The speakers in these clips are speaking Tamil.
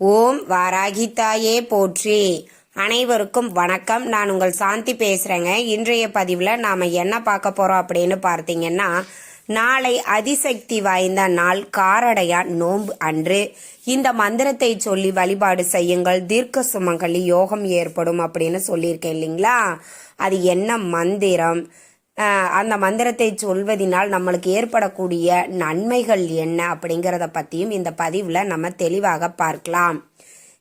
ஓம் வாராகித்தாயே போற்றி. அனைவருக்கும் வணக்கம். நான் உங்கள் சாந்தி பேசுகிறேங்க இன்றைய பதிவில் நாம் என்ன பார்க்க போகிறோம் அப்படின்னு பார்த்தீங்கன்னா நாளை அதிசக்தி வாய்ந்த நாள் காரடையான் நோன்பு அன்று. இந்த மந்திரத்தை சொல்லி வழிபாடு செய்யுங்கள். தீர்க்க சுமங்கலி யோகம் ஏற்படும் அப்படின்னு சொல்லியிருக்கேன் இல்லைங்களா? அது என்ன மந்திரம்? அந்த மந்திரத்தை சொல்வதினால் நம்மளுக்கு ஏற்படக்கூடிய நன்மைகள் என்ன அப்படிங்கிறத பற்றியும் இந்த பதிவில் நம்ம தெளிவாக பார்க்கலாம்.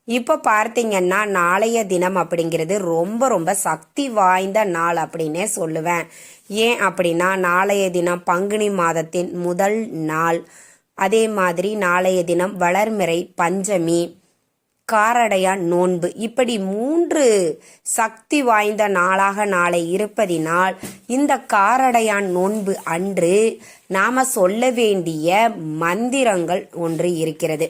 இப்போ பார்த்தீங்கன்னா நாளைய தினம் அப்படிங்கிறது ரொம்ப ரொம்ப சக்தி வாய்ந்த நாள் அப்படின்னே சொல்லுவேன். ஏன் அப்படின்னா நாளைய தினம் பங்குனி மாதத்தின் முதல் நாள். அதே மாதிரி நாளைய தினம் வளர்மிறை பஞ்சமி. காரடையான் நோன்பு. இப்படி மூன்று சக்தி வாய்ந்த நாளாக நாளை இருப்பதினால் இந்த காரடையான் நோன்பு அன்று நாம சொல்ல வேண்டிய மந்திரங்கள் ஒன்று இருக்கிறது.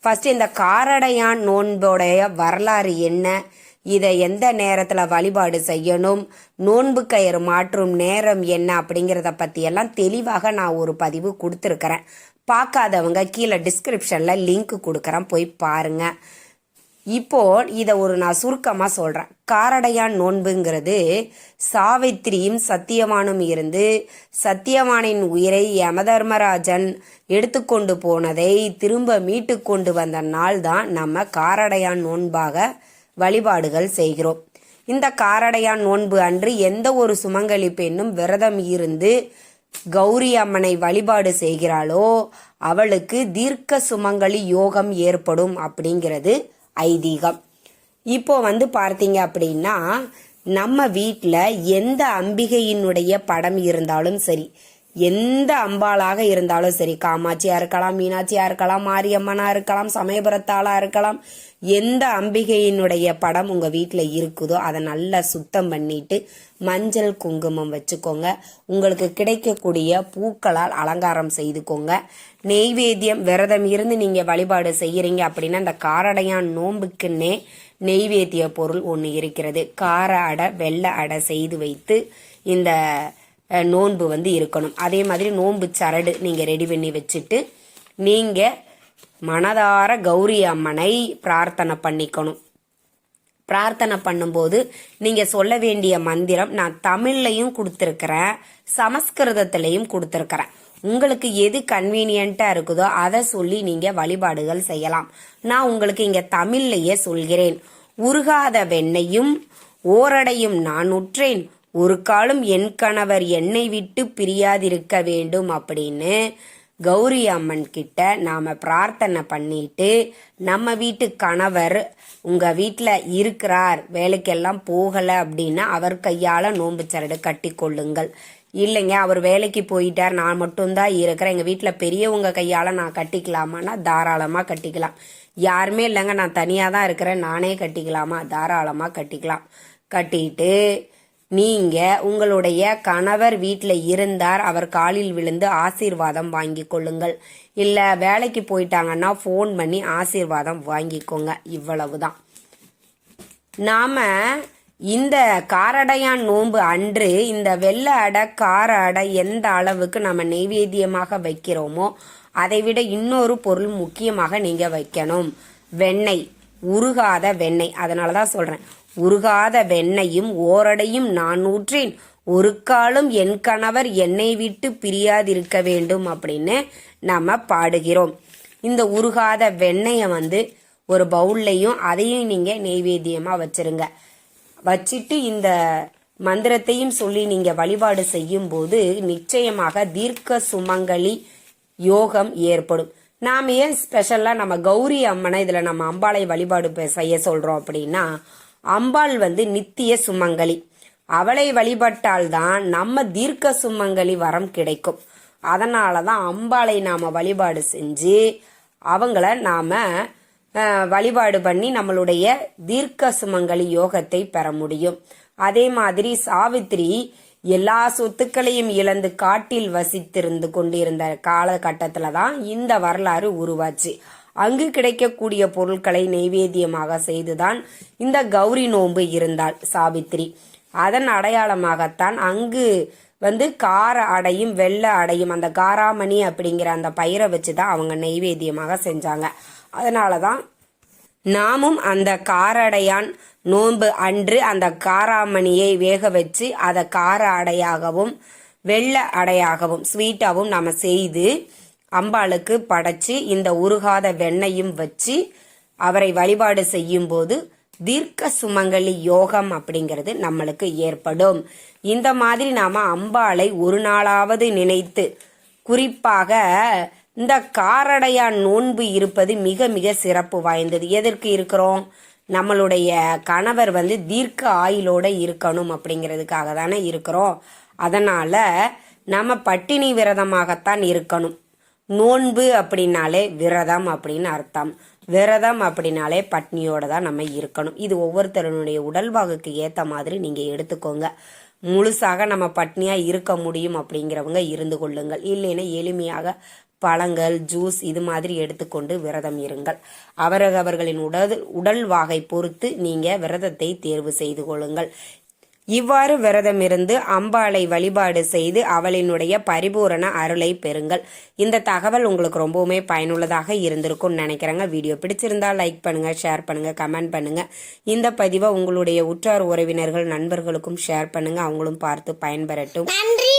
ஃபர்ஸ்ட் இந்த காரடையான் நோன்போடைய வரலாறு என்ன? இதை எந்த நேரத்தில் வழிபாடு செய்யணும்? நோன்பு கயிறு மாற்றும் நேரம் என்ன அப்படிங்கிறத பற்றியெல்லாம் தெளிவாக நான் ஒரு பதிவு கொடுத்துருக்கிறேன். பார்க்காதவங்க கீழே டிஸ்கிரிப்ஷனில் லிங்க் கொடுக்குறேன். போய் பாருங்கள் இப்போ இதை ஒரு நான் சுருக்கமாக சொல்கிறேன் காரடையான் நோன்புங்கிறது சாவித்திரியும் சத்தியவானும் இருந்து சத்தியவானின் உயிரை யமதர்மராஜன் எடுத்துக்கொண்டு போனதை திரும்ப மீட்டு கொண்டு வந்த நாள் தான் நம்ம காரடையான் நோன்பாக வழிபாடுகள் செய்கிறோம். இந்த காரடையான் நோன்பு அன்று எந்த ஒரு சுமங்கலி பெண்ணும் விரதம் இருந்து கௌரி அம்மனை வழிபாடு செய்கிறாளோ அவளுக்கு தீர்க்க சுமங்கலி யோகம் ஏற்படும் அப்படிங்கிறது ஐதீகம். இப்போ வந்து பார்த்தீங்க அப்படின்னா நம்ம வீட்டில் எந்த அம்பிகையினுடைய படம் இருந்தாலும் சரி எந்த அம்பாளாக இருந்தாலும் சரி காமாட்சியா இருக்கலாம் மீனாட்சியா இருக்கலாம் மாரியம்மனா இருக்கலாம் சமயபுரத்தாளா இருக்கலாம் எந்த அம்பிகையினுடைய படம் உங்க வீட்டில் இருக்குதோ அதை நல்லா சுத்தம் பண்ணிட்டு மஞ்சள் குங்குமம் வச்சுக்கோங்க. உங்களுக்கு கிடைக்கக்கூடிய பூக்களால் அலங்காரம் செய்துக்கோங்க. நெய்வேத்தியம் விரதம் இருந்து நீங்க வழிபாடு செய்யறீங்க அப்படின்னா அந்த காரடையான் நோன்புக்குன்னே நெய்வேத்திய பொருள் ஒன்று இருக்கிறது. கார அடை வெள்ளை அடை செய்து வைத்து இந்த நோன்பு வந்து இருக்கணும். அதே மாதிரி நோன்பு சரடு நீங்கள் ரெடி பண்ணி வச்சுட்டு நீங்கள் மனதார கௌரி அம்மனை பிரார்த்தனை பண்ணிக்கணும். பிரார்த்தனை பண்ணும்போது நீங்கள் சொல்ல வேண்டிய மந்திரம் நான் தமிழ்லையும் கொடுத்துருக்கிறேன் சமஸ்கிருதத்திலையும் கொடுத்துருக்கிறேன். உங்களுக்கு எது கன்வீனியண்ட்டாக இருக்குதோ அதை சொல்லி நீங்கள் வழிபாடுகள் செய்யலாம். நான் உங்களுக்கு இங்கே தமிழ்லையே சொல்கிறேன். உருகாத வெண்ணையும் ஓரடையும் நான் உற்றேன். ஒரு காலம் என் கணவர் என்னை விட்டு பிரியாதிருக்க வேண்டும் அப்படின்னு கௌரி அம்மன் கிட்ட நாம பிரார்த்தனை பண்ணிட்டு நம்ம வீட்டு கணவர் உங்க வீட்டில் இருக்கிறார் வேலைக்கெல்லாம் போகல அப்படின்னா அவர் கையால நோன்பு சரடு கட்டி கொள்ளுங்கள். இல்லைங்க அவர் வேலைக்கு போயிட்டார் நான் மட்டும்தான் இருக்கிறேன் எங்கள் வீட்டில் பெரியவங்க கையால் நான் கட்டிக்கலாமான்னா தாராளமாக கட்டிக்கலாம். யாருமே இல்லைங்க நான் தனியாக தான் இருக்கிறேன் நானே கட்டிக்கலாமா? தாராளமாக கட்டிக்கலாம். கட்டிட்டு நீங்க உங்களுடைய கணவர் வீட்டில் இருந்தார் அவர் காலில் விழுந்து ஆசீர்வாதம் வாங்கி கொள்ளுங்கள். இல்ல வேலைக்கு போயிட்டாங்கன்னா ஃபோன் பண்ணி ஆசீர்வாதம் வாங்கிக்கோங்க. இவ்வளவுதான். நாம இந்த காரடையான் நோன்பு அன்று இந்த வெள்ளை அடை கார அடை எந்த அளவுக்கு நம்ம நெய்வேத்தியமாக வைக்கிறோமோ அதை விட இன்னொரு பொருள் முக்கியமாக நீங்க வைக்கணும். வெண்ணெய் உருகாத வெண்ணெய். அதனால தான் சொல்றேன். உருகாத வெண்ணையும் ஓரடையும் நான் ஊற்றேன். ஒரு காலம் என் கணவர் என்னை விட்டு பிரியாதிருக்க வேண்டும் அப்படின்னு நம்ம பாடுகிறோம். இந்த உருகாத வெண்ணெயை வந்து ஒரு பவுல்லையும் அதையும் நீங்க நெய்வேத்தியமாக வச்சிருங்க. வச்சிட்டு இந்த மந்திரத்தையும் சொல்லி நீங்க வழிபாடு செய்யும் போது நிச்சயமாக தீர்க்க சுமங்கலி யோகம் ஏற்படும். நாம் ஏன் ஸ்பெஷலாக நம்ம கௌரி அம்மனை இதுல நம்ம அம்பாளை வழிபாடு செய்ய சொல்றோம் அப்படின்னா அம்பாள் வந்து நித்திய சுமங்கலி. அவளை வழிபட்டால்தான் நம்ம தீர்க்க சுமங்கலி வரம் கிடைக்கும். அதனால தான் அம்பாளை நாம் வழிபாடு செஞ்சு அவங்கள நாம் வழிபாடு பண்ணி நம்மளுடைய தீர்க்க சுமங்கலி யோகத்தை பெற முடியும். அதே மாதிரி சாவித்திரி எல்லா சொத்துக்களையும் இழந்து காட்டில் வசித்திருந்து கொண்டிருந்த காலகட்டத்தில் தான் இந்த வரலாறு உருவாச்சு. அங்கு கிடைக்கக்கூடிய பொருட்களை நெய்வேத்தியமாக செய்துதான் இந்த கௌரி நோன்பு இருந்தாள் சாவித்திரி. அதன் அடையாளமாகத்தான் அங்கு வந்து கார அடையும் வெள்ளை அடையும் அந்த காராமணி அப்படிங்கிற அந்த பயிரை வச்சு தான் அவங்க நெய்வேத்தியமாக செஞ்சாங்க. அதனால தான் நாமும் அந்த காரடையான் நோன்பு அன்று அந்த காராமணியை வேக வச்சு அதை கார அடையாகவும் வெள்ளை அடையாகவும் ஸ்வீட்டாகவும் நம்ம செய்து அம்பாளுக்கு படைச்சு இந்த உருகாத வெண்ணையும் வச்சு அவரை வழிபாடு செய்யும் போது தீர்க்க சுமங்கலி யோகம் அப்படிங்கிறது நம்மளுக்கு ஏற்படும். இந்த மாதிரி நாம அம்பாளை ஒரு நாளாவது நினைத்து குறிப்பாக இந்த காரடையா நோன்பு இருப்பது மிக மிக சிறப்பு வாய்ந்தது. எதற்கு இருக்கிறோம்? நம்மளுடைய கணவர் வந்து தீர்க்க ஆயுளோட இருக்கணும் அப்படிங்கிறதுக்காக தானே இருக்கிறோம். அதனால நம்ம பட்டினி விரதமாகத்தான் இருக்கணும். நோன்பு அப்படின்னாலே விரதம் அப்படின்னு அர்த்தம். விரதம் அப்படின்னாலே பட்னியோட தான் நம்ம இருக்கணும். இது ஒவ்வொருத்தருடைய உடல்வாகுக்கு ஏற்ற மாதிரி நீங்கள் எடுத்துக்கோங்க. முழுசாக நம்ம பட்னியாக இருக்க முடியும் அப்படிங்கிறவங்க இருந்து கொள்ளுங்கள். இல்லைன்னா எளிமையாக பழங்கள் ஜூஸ் இது மாதிரி எடுத்துக்கொண்டு விரதம் இருங்கள். அவரவர்களின் உடல் உடல் வாகை பொறுத்து நீங்கள் விரதத்தை தேர்வு செய்து கொள்ளுங்கள். இவ்வாறு விரதம் இருந்து அம்பாளை வழிபாடு செய்து அவளினுடைய பரிபூரண அருளை பெறுங்கள். இந்த தகவல் உங்களுக்கு ரொம்பவுமே பயனுள்ளதாக இருந்திருக்கும்னு நினைக்கிறேங்க. வீடியோ பிடிச்சிருந்தா லைக் பண்ணுங்க ஷேர் பண்ணுங்க கமெண்ட் பண்ணுங்க. இந்த பதிவை உங்களுடைய உற்றார் உறவினர்கள் நண்பர்களுக்கும் ஷேர் பண்ணுங்க. அவங்களும் பார்த்து பயன்பெறட்டும். நன்றி!